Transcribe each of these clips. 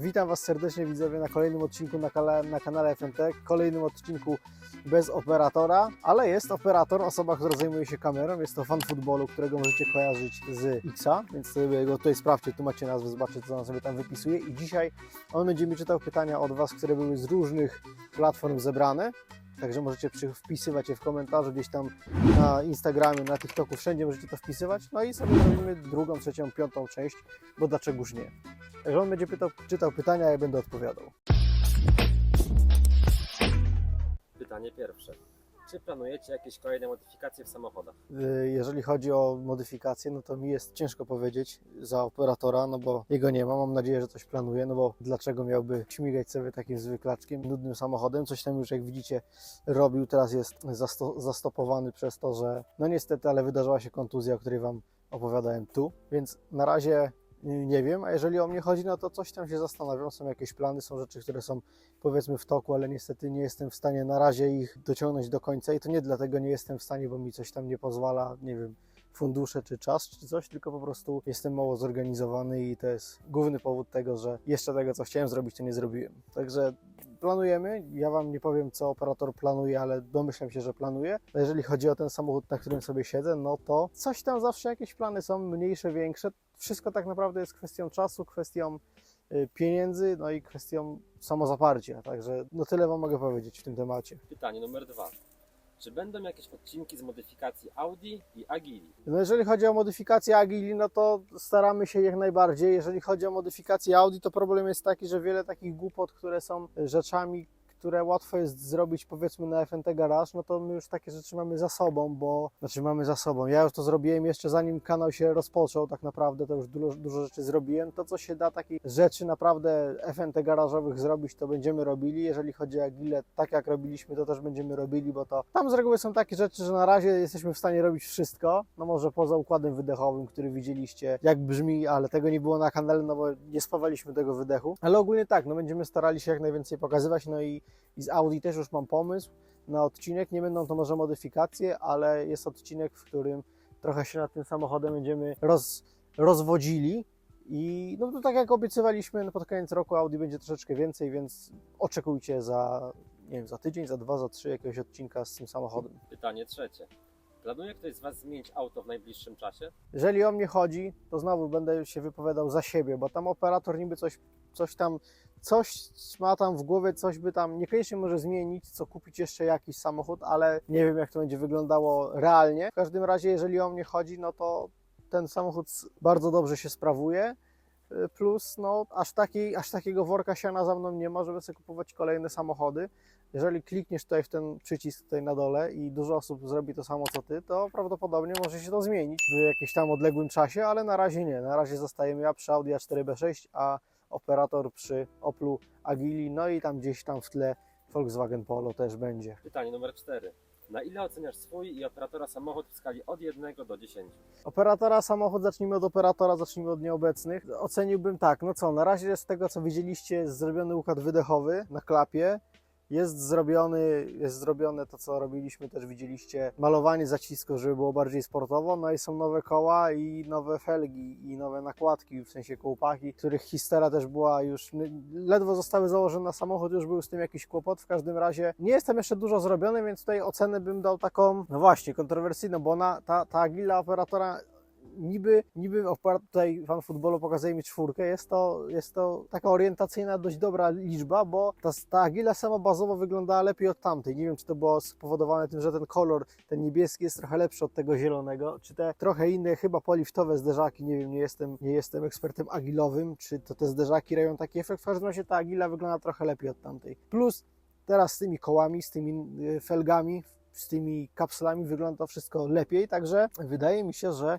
Witam Was serdecznie widzowie na kolejnym odcinku na, kala, na kanale FNT, kolejnym odcinku bez operatora, ale jest operator, osoba, która zajmuje się kamerą, jest to fan futbolu, którego możecie kojarzyć z Xa, więc sobie go tutaj sprawdźcie, tu macie nazwę, zobaczcie co on sobie tam wypisuje. I dzisiaj on będzie mi czytał pytania od Was, które były z różnych platform zebrane, Także możecie wpisywać je w komentarzu gdzieś tam na Instagramie, na TikToku, wszędzie możecie to wpisywać. No i sobie zrobimy drugą, trzecią, piątą część, bo dlaczegoż nie. Także on będzie pytał, czytał pytania, a ja będę odpowiadał. Pytanie pierwsze. Czy planujecie jakieś kolejne modyfikacje w samochodach? Y, Jeżeli chodzi o modyfikacje, no to mi jest ciężko powiedzieć za operatora, no bo jego nie ma. Mam nadzieję, że coś planuje, no bo dlaczego miałby śmigać sobie takim zwyklaczkiem, nudnym samochodem? Coś tam już, jak widzicie, robił. Teraz jest zasto- zastopowany przez to, że no niestety, ale wydarzyła się kontuzja, o której Wam opowiadałem tu, więc na razie nie wiem, a jeżeli o mnie chodzi, no to coś tam się zastanawiam, są jakieś plany, są rzeczy, które są powiedzmy w toku, ale niestety nie jestem w stanie na razie ich dociągnąć do końca i to nie dlatego nie jestem w stanie, bo mi coś tam nie pozwala, nie wiem, fundusze czy czas czy coś, tylko po prostu jestem mało zorganizowany i to jest główny powód tego, że jeszcze tego, co chciałem zrobić, to nie zrobiłem. Także planujemy, ja Wam nie powiem, co operator planuje, ale domyślam się, że planuje. Jeżeli chodzi o ten samochód, na którym sobie siedzę, no to coś tam zawsze jakieś plany są, mniejsze, większe. Wszystko tak naprawdę jest kwestią czasu, kwestią y, pieniędzy, no i kwestią samozaparcia. Także no tyle Wam mogę powiedzieć w tym temacie. Pytanie numer dwa. Czy będą jakieś odcinki z modyfikacji Audi i Agili? No jeżeli chodzi o modyfikację Agili, no to staramy się jak najbardziej. Jeżeli chodzi o modyfikację Audi, to problem jest taki, że wiele takich głupot, które są rzeczami, które łatwo jest zrobić powiedzmy na FNT Garage, no to my już takie rzeczy mamy za sobą, bo znaczy mamy za sobą. Ja już to zrobiłem jeszcze zanim kanał się rozpoczął, tak naprawdę to już dużo, dużo rzeczy zrobiłem. To co się da takich rzeczy naprawdę FNT garażowych zrobić, to będziemy robili. Jeżeli chodzi o Agile, tak jak robiliśmy, to też będziemy robili, bo to tam z reguły są takie rzeczy, że na razie jesteśmy w stanie robić wszystko. No może poza układem wydechowym, który widzieliście, jak brzmi, ale tego nie było na kanale, no bo nie spawaliśmy tego wydechu. Ale ogólnie tak, no będziemy starali się jak najwięcej pokazywać, no i, i z Audi też już mam pomysł na odcinek. Nie będą to może modyfikacje, ale jest odcinek, w którym trochę się nad tym samochodem będziemy roz, rozwodzili. I no to tak jak obiecywaliśmy, no pod koniec roku Audi będzie troszeczkę więcej, więc oczekujcie za, nie wiem, za tydzień, za dwa, za trzy jakiegoś odcinka z tym samochodem. Pytanie trzecie. Planuje ktoś z Was zmienić auto w najbliższym czasie? Jeżeli o mnie chodzi, to znowu będę się wypowiadał za siebie, bo tam operator niby coś, coś tam, coś ma tam w głowie, coś by tam niekoniecznie może zmienić, co kupić jeszcze jakiś samochód, ale nie wiem jak to będzie wyglądało realnie. W każdym razie, jeżeli o mnie chodzi, no to ten samochód bardzo dobrze się sprawuje. y, Plus, no, aż, takiej, aż takiego worka siana za mną nie ma, żeby sobie kupować kolejne samochody. Jeżeli klikniesz tutaj w ten przycisk tutaj na dole i dużo osób zrobi to samo co ty, to prawdopodobnie może się to zmienić w jakimś tam odległym czasie, ale na razie nie. Na razie zostajemy ja przy Audi A4B6, a operator przy Oplu Agili, no i tam gdzieś tam w tle Volkswagen Polo też będzie. Pytanie numer cztery. Na ile oceniasz swój i operatora samochód w skali od 1 do 10? Operatora samochód, zacznijmy od operatora, zacznijmy od nieobecnych. Oceniłbym tak, no co, na razie z tego co widzieliście jest zrobiony układ wydechowy na klapie. Jest zrobiony, jest zrobione to co robiliśmy, też widzieliście, malowanie zacisków, żeby było bardziej sportowo, no i są nowe koła i nowe felgi i nowe nakładki, w sensie kołpaki, których histera też była już, ledwo zostały założone na samochód, już był z tym jakiś kłopot, w każdym razie nie jest tam jeszcze dużo zrobione, więc tutaj ocenę bym dał taką, no właśnie, kontrowersyjną, bo ona, ta, ta agila operatora niby, niby tutaj fan futbolu pokazuje mi czwórkę, jest to, jest to taka orientacyjna, dość dobra liczba, bo ta, ta agila sama bazowo wyglądała lepiej od tamtej. Nie wiem, czy to było spowodowane tym, że ten kolor, ten niebieski jest trochę lepszy od tego zielonego, czy te trochę inne, chyba poliftowe zderzaki, nie wiem, nie jestem, nie jestem ekspertem agilowym, czy to te zderzaki robią taki efekt. W każdym razie ta agila wygląda trochę lepiej od tamtej. Plus teraz z tymi kołami, z tymi y, felgami, z tymi kapsulami wygląda to wszystko lepiej, także wydaje mi się, że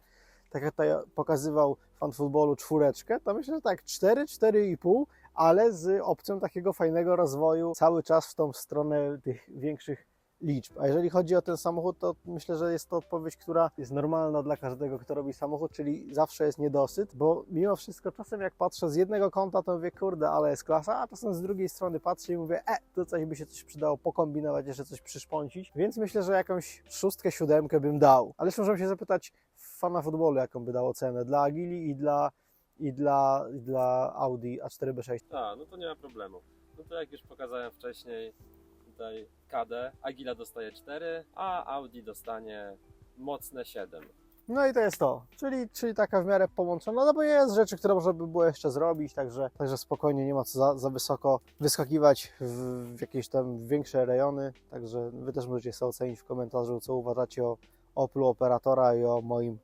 tak jak tutaj pokazywał fan futbolu czwóreczkę, to myślę, że tak 4, 4,5, ale z opcją takiego fajnego rozwoju cały czas w tą stronę tych większych liczb. A jeżeli chodzi o ten samochód, to myślę, że jest to odpowiedź, która jest normalna dla każdego, kto robi samochód, czyli zawsze jest niedosyt, bo mimo wszystko czasem jak patrzę z jednego kąta, to mówię, kurde, ale jest klasa, a czasem z drugiej strony patrzę i mówię, e, to coś by się coś przydało pokombinować, jeszcze coś przyszpącić, więc myślę, że jakąś szóstkę, siódemkę bym dał. Ale jeszcze możemy się zapytać fana futbolu, jaką by dał ocenę dla Agili i dla i dla, i dla Audi A4B6. A, no to nie ma problemu. No to jak już pokazałem wcześniej, tutaj KD, Agila dostaje 4, a Audi dostanie mocne 7. No i to jest to, czyli, czyli taka w miarę połączona, no bo jest rzeczy, które można by było jeszcze zrobić, także, także spokojnie nie ma co za, za wysoko wyskakiwać w, w jakieś tam większe rejony, także Wy też możecie sobie ocenić w komentarzu, co uważacie o Oplu operatora i o moim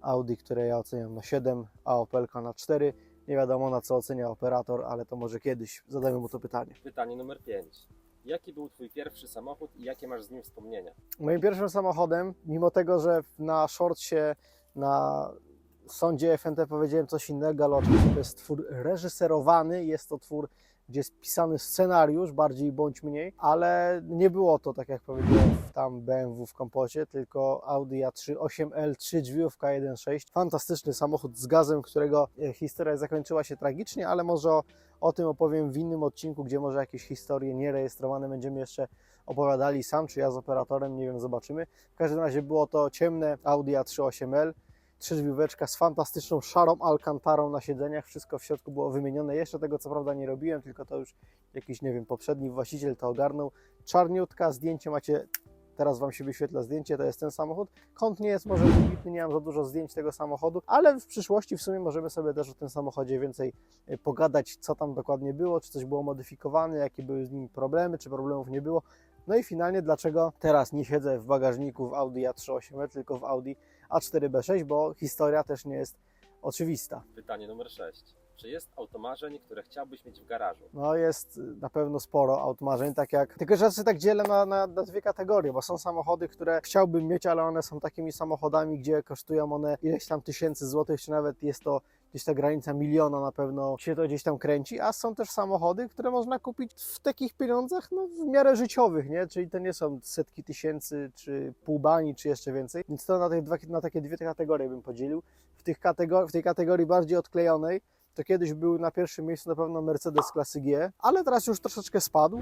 Audi, które ja oceniam na 7, a Opelka na 4. Nie wiadomo na co ocenia operator, ale to może kiedyś zadamy mu to pytanie. Pytanie numer 5. Jaki był Twój pierwszy samochód i jakie masz z nim wspomnienia? Moim pierwszym samochodem, mimo tego, że na shortcie, na sądzie FNT powiedziałem coś innego, ale to jest twór reżyserowany, jest to twór, gdzie jest pisany scenariusz, bardziej bądź mniej, ale nie było to, tak jak powiedziałem, w tam BMW w kompocie, tylko Audi A3 8L, 3 drzwiówka 1.6. Fantastyczny samochód z gazem, którego e, historia zakończyła się tragicznie, ale może o, o tym opowiem w innym odcinku, gdzie może jakieś historie nierejestrowane będziemy jeszcze opowiadali sam, czy ja z operatorem, nie wiem, zobaczymy. W każdym razie było to ciemne Audi A3 8L, trzyżwióweczka z fantastyczną szarą alkantarą na siedzeniach, wszystko w środku było wymienione. Jeszcze tego co prawda nie robiłem, tylko to już jakiś, nie wiem, poprzedni właściciel to ogarnął. Czarniutka, zdjęcie macie, teraz Wam się wyświetla zdjęcie, to jest ten samochód. Kąt nie jest może wybitny, nie mam za dużo zdjęć tego samochodu, ale w przyszłości w sumie możemy sobie też o tym samochodzie więcej e, pogadać, co tam dokładnie było, czy coś było modyfikowane, jakie były z nim problemy, czy problemów nie było. No i finalnie, dlaczego teraz nie siedzę w bagażniku w Audi A3 8 tylko w Audi A4B6, bo historia też nie jest oczywista. Pytanie numer 6. Czy jest automarzeń, które chciałbyś mieć w garażu? No jest na pewno sporo aut marzeń, tak jak... Tylko, że ja się tak dzielę na, na, na dwie kategorie, bo są samochody, które chciałbym mieć, ale one są takimi samochodami, gdzie kosztują one ileś tam tysięcy złotych, czy nawet jest to gdzieś ta granica miliona na pewno się to gdzieś tam kręci, a są też samochody, które można kupić w takich pieniądzach no, w miarę życiowych, nie? Czyli to nie są setki tysięcy, czy pół bani, czy jeszcze więcej. Więc to na, te dwa, na takie dwie kategorie bym podzielił. W, tych kategor- w tej kategorii bardziej odklejonej to kiedyś był na pierwszym miejscu na pewno Mercedes klasy G, ale teraz już troszeczkę spadł.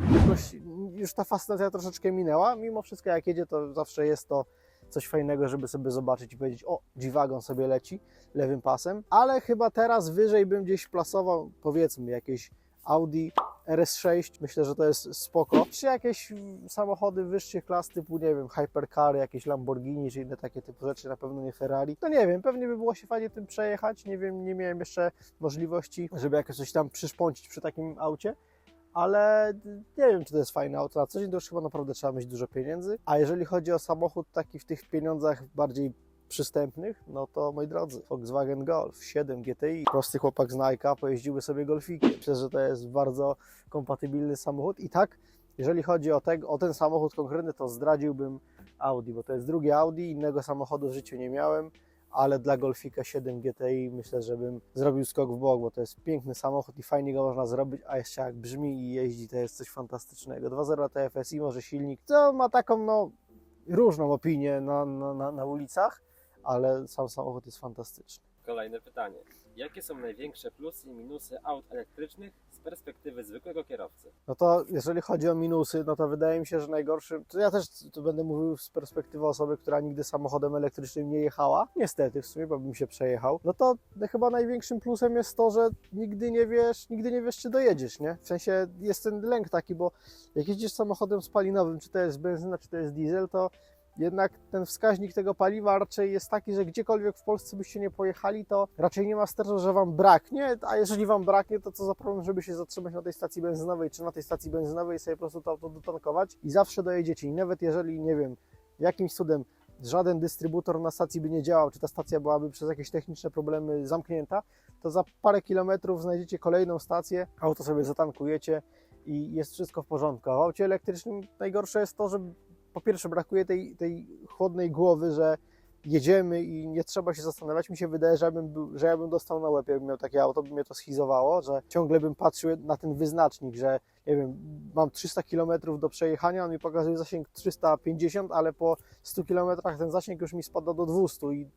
Już ta fascynacja troszeczkę minęła. Mimo wszystko, jak jedzie, to zawsze jest to coś fajnego, żeby sobie zobaczyć i powiedzieć: O, G-Wagon sobie leci lewym pasem. Ale chyba teraz wyżej bym gdzieś plasował, powiedzmy, jakieś Audi RS6. Myślę, że to jest spoko. Czy jakieś samochody wyższych klas, typu, nie wiem, Hypercar, jakieś Lamborghini, czy inne takie typu rzeczy, na pewno nie Ferrari. No nie wiem, pewnie by było się fajnie tym przejechać. Nie wiem, nie miałem jeszcze możliwości, żeby jakoś coś tam przyszpącić przy takim aucie. Ale nie wiem, czy to jest fajne auto na co dzień, to już chyba naprawdę trzeba mieć dużo pieniędzy. A jeżeli chodzi o samochód taki w tych pieniądzach bardziej przystępnych, no to moi drodzy, Volkswagen Golf 7 GTI, prosty chłopak z Nike'a pojeździłby sobie golfikiem. Myślę, że to jest bardzo kompatybilny samochód i tak, jeżeli chodzi o, te, o ten samochód konkretny, to zdradziłbym Audi, bo to jest drugie Audi, innego samochodu w życiu nie miałem, ale dla Golfika 7 GTI myślę, że bym zrobił skok w bok, bo to jest piękny samochód i fajnie go można zrobić, a jeszcze jak brzmi i jeździ, to jest coś fantastycznego. 2.0 TFSI, może silnik, to ma taką no różną opinię na, na, na ulicach, ale sam samochód jest fantastyczny. Kolejne pytanie. Jakie są największe plusy i minusy aut elektrycznych z perspektywy zwykłego kierowcy? No to jeżeli chodzi o minusy, no to wydaje mi się, że najgorszym, to ja też tu będę mówił z perspektywy osoby, która nigdy samochodem elektrycznym nie jechała, niestety w sumie, bo bym się przejechał, no to chyba największym plusem jest to, że nigdy nie wiesz, nigdy nie wiesz, czy dojedziesz, nie? W sensie jest ten lęk taki, bo jak jeździsz samochodem spalinowym, czy to jest benzyna, czy to jest diesel, to jednak ten wskaźnik tego paliwa raczej jest taki, że gdziekolwiek w Polsce byście nie pojechali, to raczej nie ma stresu, że Wam braknie, a jeżeli Wam braknie, to co za problem, żeby się zatrzymać na tej stacji benzynowej, czy na tej stacji benzynowej sobie po prostu to auto dotankować i zawsze dojedziecie. I nawet jeżeli, nie wiem, jakimś cudem żaden dystrybutor na stacji by nie działał, czy ta stacja byłaby przez jakieś techniczne problemy zamknięta, to za parę kilometrów znajdziecie kolejną stację, auto sobie zatankujecie i jest wszystko w porządku. A w aucie elektrycznym najgorsze jest to, że po pierwsze brakuje tej, tej chłodnej głowy, że jedziemy i nie trzeba się zastanawiać. Mi się wydaje, że ja bym, że ja bym dostał na łeb, jakbym miał takie auto, by mnie to schizowało, że ciągle bym patrzył na ten wyznacznik, że nie wiem, mam 300 km do przejechania, on mi pokazuje zasięg 350, ale po 100 km ten zasięg już mi spada do 200 i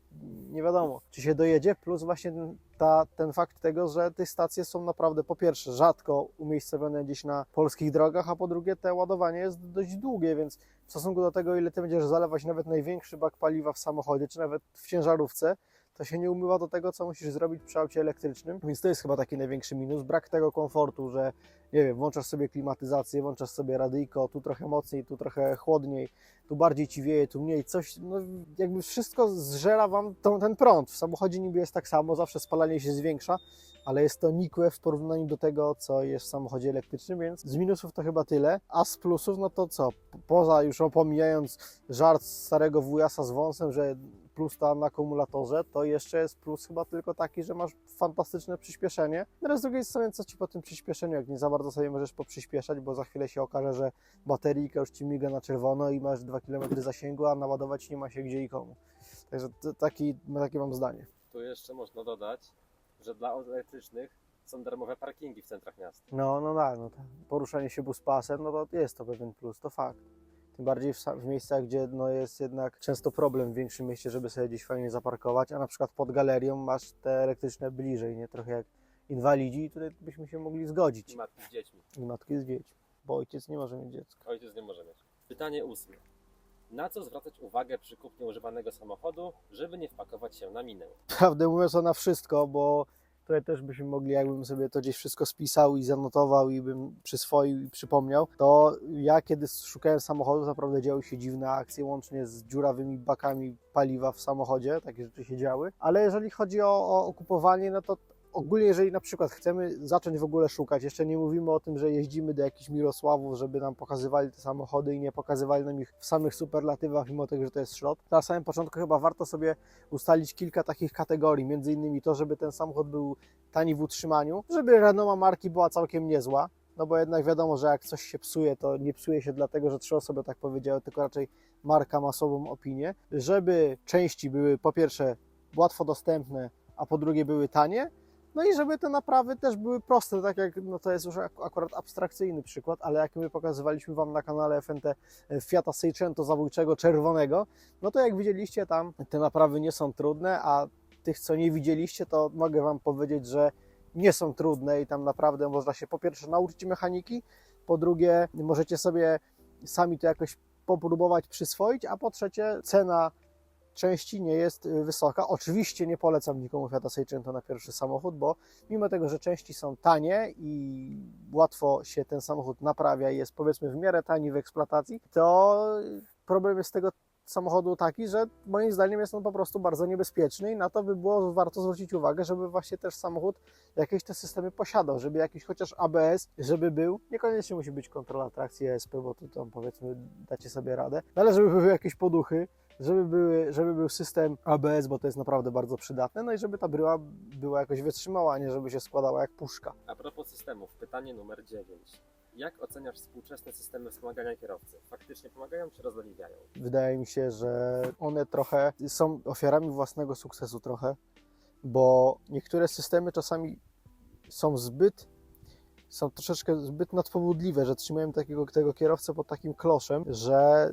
nie wiadomo, czy się dojedzie, plus właśnie ta, ten fakt tego, że te stacje są naprawdę po pierwsze rzadko umiejscowione gdzieś na polskich drogach, a po drugie te ładowanie jest dość długie, więc w stosunku do tego, ile ty będziesz zalewać nawet największy bak paliwa w samochodzie, czy nawet w ciężarówce, to się nie umywa do tego, co musisz zrobić przy aucie elektrycznym, więc to jest chyba taki największy minus, brak tego komfortu, że nie wiem, włączasz sobie klimatyzację, włączasz sobie radyjko, tu trochę mocniej, tu trochę chłodniej, tu bardziej ci wieje, tu mniej, coś, no jakby wszystko zżera wam tą, ten prąd. W samochodzie niby jest tak samo, zawsze spalanie się zwiększa, ale jest to nikłe w porównaniu do tego, co jest w samochodzie elektrycznym, więc z minusów to chyba tyle, a z plusów, no to co, Po- poza już opomijając żart starego wujasa z wąsem, że plus tam na akumulatorze, to jeszcze jest plus chyba tylko taki, że masz fantastyczne przyspieszenie. Ale z drugiej strony, co ci po tym przyspieszeniu, jak nie za bardzo sobie możesz poprzyspieszać, bo za chwilę się okaże, że bateryjka już ci miga na czerwono i masz 2 km zasięgu, a naładować nie ma się gdzie i komu. Także taki, takie mam zdanie. Tu jeszcze można dodać, że dla elektrycznych są darmowe parkingi w centrach miast. No, no tak, no. Poruszanie się buspasem, no to jest to pewien plus, to fakt. Tym bardziej w, w miejscach, gdzie no, jest jednak często problem w większym mieście, żeby sobie gdzieś fajnie zaparkować, a na przykład pod galerią masz te elektryczne bliżej, nie? Trochę jak inwalidzi i tutaj byśmy się mogli zgodzić. I matki z dziećmi. I matki z dziećmi, bo ojciec nie może mieć dziecka. Ojciec nie może mieć. Pytanie ósme. Na co zwracać uwagę przy kupnie używanego samochodu, żeby nie wpakować się na minę? Prawdę mówiąc, to na wszystko, bo tutaj też byśmy mogli, jakbym sobie to gdzieś wszystko spisał i zanotował i bym przyswoił i przypomniał, to ja kiedy szukałem samochodu, naprawdę działy się dziwne akcje, łącznie z dziurawymi bakami paliwa w samochodzie, takie rzeczy się działy. Ale jeżeli chodzi o, o, no to ogólnie jeżeli na przykład chcemy zacząć w ogóle szukać, jeszcze nie mówimy o tym, że jeździmy do jakichś Mirosławów, żeby nam pokazywali te samochody i nie pokazywali nam ich w samych superlatywach, mimo tego, że to jest szrot. Na samym początku chyba warto sobie ustalić kilka takich kategorii, między innymi to, żeby ten samochód był tani w utrzymaniu, żeby renoma marki była całkiem niezła, no bo jednak wiadomo, że jak coś się psuje, to nie psuje się dlatego, że trzy osoby tak powiedziały, tylko raczej marka ma sobą opinię, żeby części były po pierwsze łatwo dostępne, a po drugie były tanie, no i żeby te naprawy też były proste, tak jak, no to jest już ak- akurat abstrakcyjny przykład, ale jak my pokazywaliśmy Wam na kanale FNT e, Fiata Seicento zabójczego czerwonego, no to jak widzieliście tam, te naprawy nie są trudne, a tych, co nie widzieliście, to mogę Wam powiedzieć, że nie są trudne i tam naprawdę można się po pierwsze nauczyć mechaniki, po drugie możecie sobie sami to jakoś popróbować przyswoić, a po trzecie cena części nie jest y, wysoka. Oczywiście nie polecam nikomu Fiata Seicento na pierwszy samochód, bo mimo tego, że części są tanie i łatwo się ten samochód naprawia i jest powiedzmy w miarę tani w eksploatacji, to problem jest tego samochodu taki, że moim zdaniem jest on po prostu bardzo niebezpieczny i na to by było warto zwrócić uwagę, żeby właśnie też samochód jakieś te systemy posiadał, żeby jakiś chociaż ABS, żeby był, niekoniecznie musi być kontrola trakcji ESP, bo to tam powiedzmy dacie sobie radę, no ale żeby były jakieś poduchy, żeby, były, żeby był system ABS, bo to jest naprawdę bardzo przydatne, no i żeby ta bryła była jakoś wytrzymała, a nie żeby się składała jak puszka. A propos systemów, pytanie numer 9. Jak oceniasz współczesne systemy wspomagania kierowcy? Faktycznie pomagają czy rozleniwiają? Wydaje mi się, że one trochę są ofiarami własnego sukcesu trochę, bo niektóre systemy czasami są zbyt, są troszeczkę zbyt nadpobudliwe, że trzymają takiego tego kierowcę pod takim kloszem, że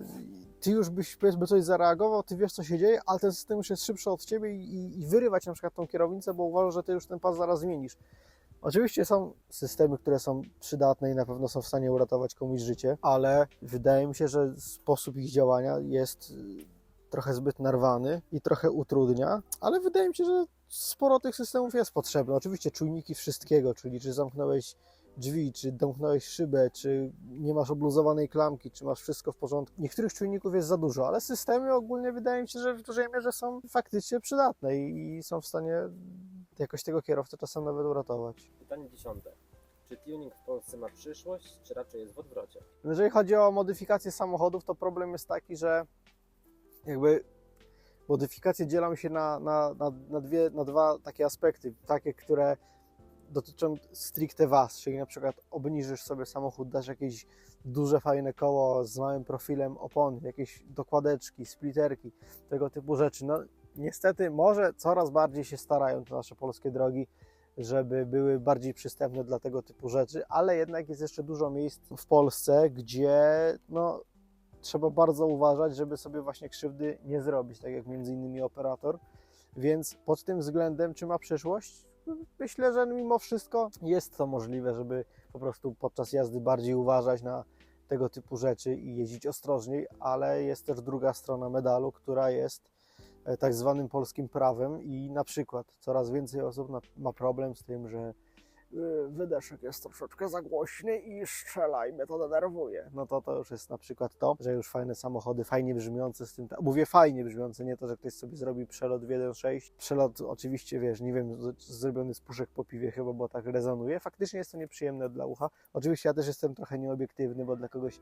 ty już byś powiedzmy coś zareagował, ty wiesz co się dzieje, ale ten system już jest szybszy od ciebie i, i, wyrywać na przykład tą kierownicę, bo uważasz, że ty już ten pas zaraz zmienisz. Oczywiście są systemy, które są przydatne i na pewno są w stanie uratować komuś życie, ale wydaje mi się, że sposób ich działania jest y, trochę zbyt narwany i trochę utrudnia, ale wydaje mi się, że sporo tych systemów jest potrzebne. Oczywiście czujniki wszystkiego, czyli czy zamknąłeś drzwi, czy domknąłeś szybę, czy nie masz obluzowanej klamki, czy masz wszystko w porządku. Niektórych czujników jest za dużo, ale systemy ogólnie wydaje mi się, że w dużej mierze są faktycznie przydatne i, i są w stanie jakoś tego kierowcę czasem nawet uratować. Pytanie dziesiąte. Czy tuning w Polsce ma przyszłość, czy raczej jest w odwrocie? Jeżeli chodzi o modyfikację samochodów, to problem jest taki, że jakby modyfikacje dzielą się na, na, na, na, dwie, na dwa takie aspekty. Takie, które dotyczą stricte Was, czyli na przykład obniżysz sobie samochód, dasz jakieś duże, fajne koło z małym profilem opony, jakieś dokładeczki, splitterki, tego typu rzeczy. No niestety może coraz bardziej się starają te nasze polskie drogi, żeby były bardziej przystępne dla tego typu rzeczy, ale jednak jest jeszcze dużo miejsc w Polsce, gdzie no, trzeba bardzo uważać, żeby sobie właśnie krzywdy nie zrobić, tak jak między innymi operator. Więc pod tym względem, czy ma przyszłość? Myślę, że mimo wszystko jest to możliwe, żeby po prostu podczas jazdy bardziej uważać na tego typu rzeczy i jeździć ostrożniej, ale jest też druga strona medalu, która jest e, tak zwanym polskim prawem i na przykład coraz więcej osób ma problem z tym, że wydeszek jest troszeczkę za głośny i strzela i mnie to denerwuje. No to to już jest na przykład to, że już fajne samochody, fajnie brzmiące z tym, mówię fajnie brzmiące, nie to, że ktoś sobie zrobi przelot w 1.6. Przelot oczywiście, wiesz, nie wiem, zrobiony z puszek po piwie chyba, bo tak rezonuje. Faktycznie jest to nieprzyjemne dla ucha. Oczywiście ja też jestem trochę nieobiektywny, bo dla kogoś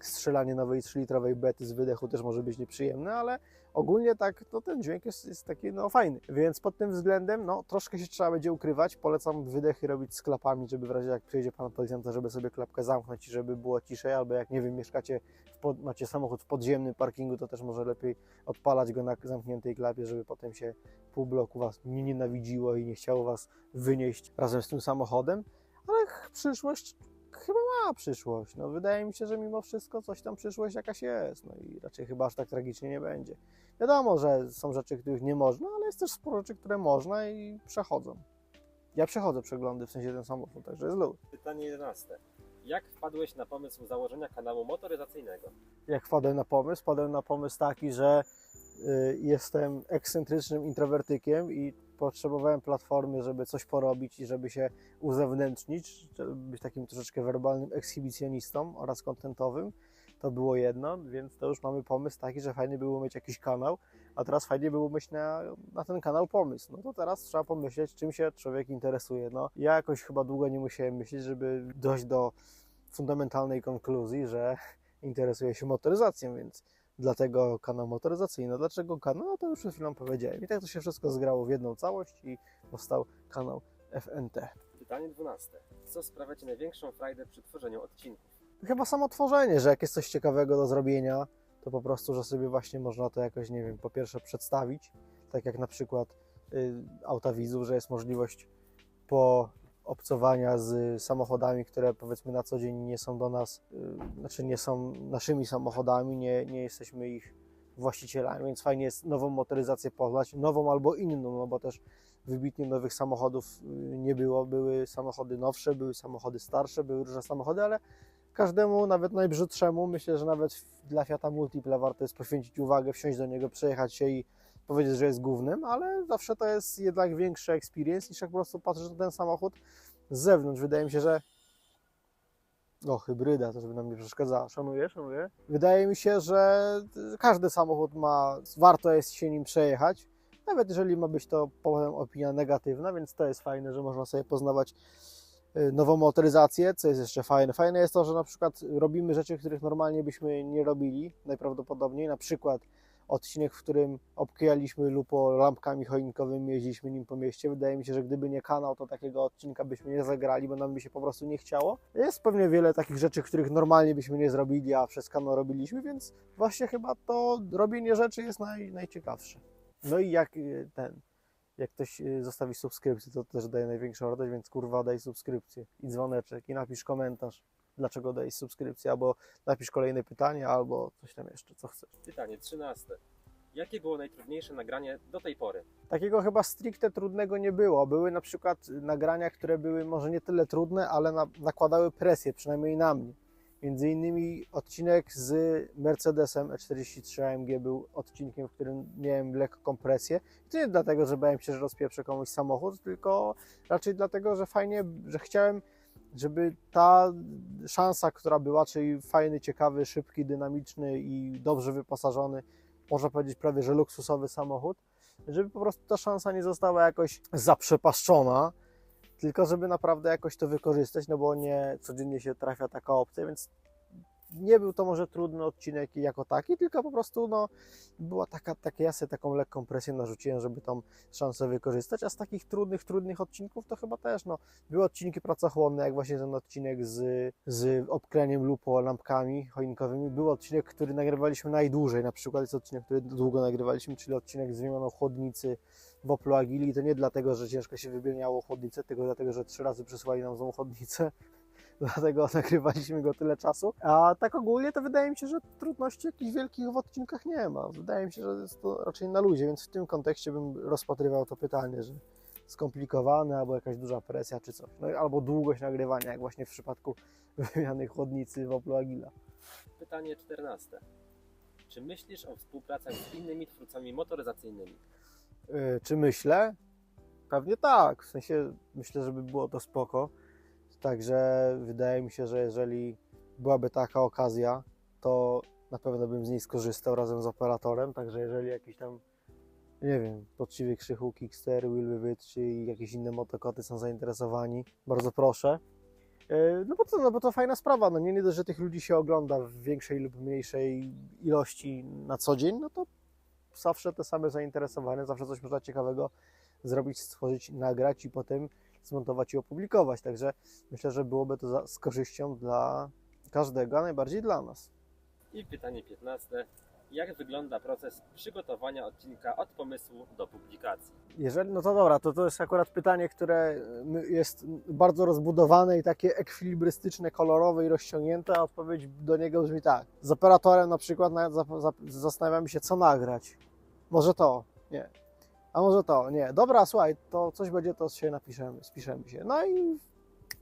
strzelanie nowej 3-litrowej bety z wydechu też może być nieprzyjemne, ale ogólnie tak, no ten dźwięk jest, jest taki no fajny. Więc pod tym względem, no troszkę się trzeba będzie ukrywać. Polecam wydechy robić z klapami, żeby w razie jak przyjedzie pan policjanta, żeby sobie klapkę zamknąć i żeby było ciszej, albo jak nie wiem, mieszkacie, pod, macie samochód w podziemnym parkingu, to też może lepiej odpalać go na zamkniętej klapie, żeby potem się pół bloku was nie nienawidziło i nie chciało was wynieść razem z tym samochodem. Ale przyszłość chyba ma przyszłość. No, wydaje mi się, że mimo wszystko coś tam przyszłość jakaś jest. No i raczej chyba aż tak tragicznie nie będzie. Wiadomo, że są rzeczy, których nie można, ale jest też sporo rzeczy, które można i przechodzą. Ja przechodzę przeglądy, w sensie ten samochód, także jest luz. Pytanie 11. Jak wpadłeś na pomysł założenia kanału motoryzacyjnego? Jak wpadłem na pomysł? Wpadłem na pomysł taki, że y, jestem ekscentrycznym introwertykiem i potrzebowałem platformy, żeby coś porobić i żeby się uzewnętrznić, żeby być takim troszeczkę werbalnym ekshibicjonistą oraz kontentowym. To było jedno, więc to już mamy pomysł taki, że fajnie było mieć jakiś kanał, a teraz fajnie było mieć na, na ten kanał pomysł. No to teraz trzeba pomyśleć, czym się człowiek interesuje. No, ja jakoś chyba długo nie musiałem myśleć, żeby dojść do fundamentalnej konkluzji, że interesuje się motoryzacją, więc dlatego kanał motoryzacyjny. Dlaczego kanał? No to już przed chwilą powiedziałem. I tak to się wszystko zgrało w jedną całość i powstał kanał FNT. Pytanie 12. Co sprawia Ci największą frajdę przy tworzeniu odcinków? Chyba samo tworzenie, że jak jest coś ciekawego do zrobienia, to po prostu, że sobie właśnie można to jakoś, nie wiem, po pierwsze przedstawić, tak jak na przykład y, auta widzów, że jest możliwość po obcowania z samochodami, które powiedzmy na co dzień nie są do nas, y, znaczy nie są naszymi samochodami, nie, nie jesteśmy ich właścicielami, więc fajnie jest nową motoryzację poznać, nową albo inną, no bo też wybitnie nowych samochodów y, nie było, były samochody nowsze, były samochody starsze, były różne samochody, ale każdemu, nawet najbrzydszemu, myślę, że nawet dla Fiata Multipla warto jest poświęcić uwagę, wsiąść do niego, przejechać się i powiedzieć, że jest głównym, ale zawsze to jest jednak większy experience niż jak po prostu patrzysz na ten samochód z zewnątrz. Wydaje mi się, że o, hybryda, to żeby nam nie przeszkadzała. Szanuję, szanuję. Wydaje mi się, że każdy samochód ma, warto jest się nim przejechać, nawet jeżeli ma być to potem opinia negatywna, więc to jest fajne, że można sobie poznawać y, nową motoryzację, co jest jeszcze fajne. Fajne jest to, że na przykład robimy rzeczy, których normalnie byśmy nie robili, najprawdopodobniej, na przykład odcinek, w którym obklejaliśmy lupo lampkami choinkowymi, jeździliśmy nim po mieście. Wydaje mi się, że gdyby nie kanał, to takiego odcinka byśmy nie zagrali, bo nam by się po prostu nie chciało. Jest pewnie wiele takich rzeczy, których normalnie byśmy nie zrobili, a przez kanał robiliśmy, więc właśnie chyba to robienie rzeczy jest naj, najciekawsze. No i jak y, ten, jak ktoś y, zostawi subskrypcję, to też daje największą radość, więc kurwa daj subskrypcję i dzwoneczek i napisz komentarz, dlaczego dajesz subskrypcję, albo napisz kolejne pytanie, albo coś tam jeszcze, co chcesz. Pytanie 13. Jakie było najtrudniejsze nagranie do tej pory? Takiego chyba stricte trudnego nie było. Były na przykład nagrania, które były może nie tyle trudne, ale na, nakładały presję, przynajmniej na mnie. Między innymi odcinek z Mercedesem E43 AMG był odcinkiem, w którym miałem lekką presję. I to nie dlatego, że bałem się, że rozpieprzę komuś samochód, tylko raczej dlatego, że fajnie, że chciałem, żeby ta szansa, która była, czyli fajny, ciekawy, szybki, dynamiczny i dobrze wyposażony, można powiedzieć prawie, że luksusowy samochód, żeby po prostu ta szansa nie została jakoś zaprzepaszczona, tylko żeby naprawdę jakoś to wykorzystać, no bo nie codziennie się trafia taka opcja, więc nie był to może trudny odcinek jako taki, tylko po prostu no, była taka, takie ja sobie taką lekką presję narzuciłem, żeby tą szansę wykorzystać, a z takich trudnych, trudnych odcinków to chyba też, no, były odcinki pracochłonne, jak właśnie ten odcinek z, z obkleniem lupo lampkami choinkowymi, był odcinek, który nagrywaliśmy najdłużej, na przykład jest odcinek, który długo nagrywaliśmy, czyli odcinek z wymianą chłodnicy w Oplu Agili, to nie dlatego, że ciężko się wymieniało chłodnicę, tylko dlatego, że trzy razy przysłali nam złą chłodnicę, dlatego nagrywaliśmy go tyle czasu. A tak ogólnie to wydaje mi się, że trudności jakichś wielkich w odcinkach nie ma. Wydaje mi się, że jest to raczej na luzie, więc w tym kontekście bym rozpatrywał to pytanie, że skomplikowane, albo jakaś duża presja, czy coś. No, albo długość nagrywania, jak właśnie w przypadku wymiany chłodnicy w Oplu Agila. Pytanie 14. Czy myślisz o współpracy z innymi twórcami motoryzacyjnymi? Yy, czy myślę? Pewnie tak. W sensie myślę, żeby było to spoko. Także wydaje mi się, że jeżeli byłaby taka okazja, to na pewno bym z niej skorzystał razem z operatorem. Także jeżeli jakiś tam, nie wiem, poczciwy krzychu, Kickster, Willwywyt czy jakieś inne motokoty są zainteresowani, bardzo proszę. Yy, No bo to, no bo to fajna sprawa. No nie, nie dość, że tych ludzi się ogląda w większej lub mniejszej ilości na co dzień, no to zawsze te same zainteresowane, zawsze coś można ciekawego zrobić, stworzyć, nagrać i potem zmontować i opublikować. Także myślę, że byłoby to za, z korzyścią dla każdego, a najbardziej dla nas. I pytanie 15. Jak wygląda proces przygotowania odcinka od pomysłu do publikacji? Jeżeli, no to dobra, to to jest akurat pytanie, które jest bardzo rozbudowane i takie ekwilibrystyczne, kolorowe i rozciągnięte, a odpowiedź do niego brzmi tak. Z operatorem na przykład na, za, za, zastanawiamy się, co nagrać. Może to? Nie. A może to? Nie. Dobra, słuchaj, to coś będzie, to się napiszemy, spiszemy się. No i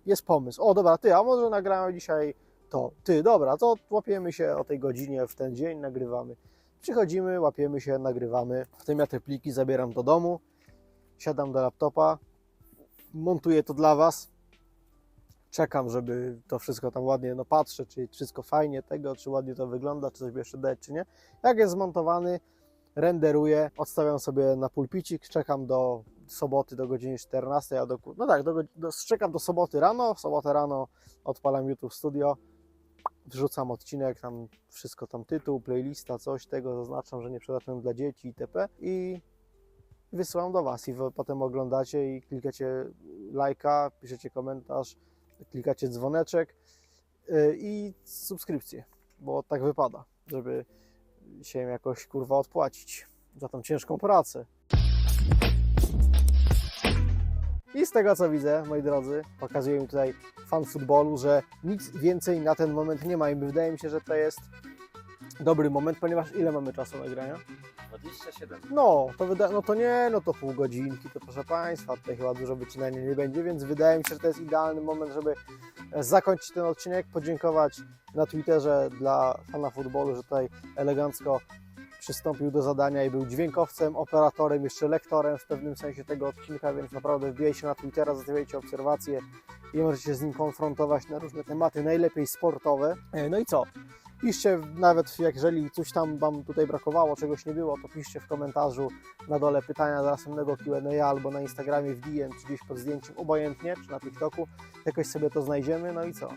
jest pomysł. O, dobra, ty, a może nagramy dzisiaj to. Ty, dobra, to łapiemy się o tej godzinie w ten dzień, nagrywamy. Przychodzimy, łapiemy się, nagrywamy. Potem ja te pliki zabieram do domu, siadam do laptopa, montuję to dla Was. Czekam, żeby to wszystko tam ładnie, no patrzę, czy wszystko fajnie tego, czy ładnie to wygląda, czy coś jeszcze dać, czy nie. Jak jest zmontowany, renderuję, odstawiam sobie na pulpicik, czekam do soboty do godziny 14, a do, no tak, do, do, czekam do soboty rano, w sobotę rano odpalam YouTube Studio, wrzucam odcinek, tam wszystko tam tytuł, playlista, coś tego, zaznaczam, że nie przeznaczam dla dzieci itp. i wysyłam do Was i Wy potem oglądacie i klikacie lajka, piszecie komentarz, klikacie dzwoneczek yy, i subskrypcję, bo tak wypada, żeby się jakoś kurwa odpłacić za tą ciężką pracę. I z tego co widzę, moi drodzy, pokazuje mi tutaj fan futbolu, że nic więcej na ten moment nie ma i wydaje mi się, że to jest dobry moment, ponieważ ile mamy czasu nagrania? 27. No, to wyda- no to nie, no to pół godzinki, to proszę Państwa, tutaj chyba dużo wycinania nie będzie, więc wydaje mi się, że to jest idealny moment, żeby e, zakończyć ten odcinek, podziękować na Twitterze dla fana futbolu, że tutaj elegancko przystąpił do zadania i był dźwiękowcem, operatorem, jeszcze lektorem w pewnym sensie tego odcinka, więc naprawdę wbijajcie na Twittera, zostawiajcie obserwacje i możecie się z nim konfrontować na różne tematy, najlepiej sportowe. E, No i co? Piszcie nawet, jeżeli coś tam Wam tutaj brakowało, czegoś nie było, to piszcie w komentarzu na dole pytania do następnego Q&A albo na Instagramie w DM, czy gdzieś pod zdjęciem, obojętnie, czy na TikToku. Jakoś sobie to znajdziemy, no i co?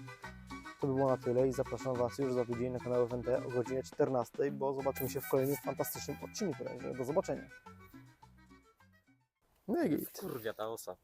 To by było na tyle i zapraszam Was już za tydzień na kanał FNT o godzinie 14, bo zobaczymy się w kolejnym fantastycznym odcinku, do zobaczenia. No i git. Kurwia ta osa.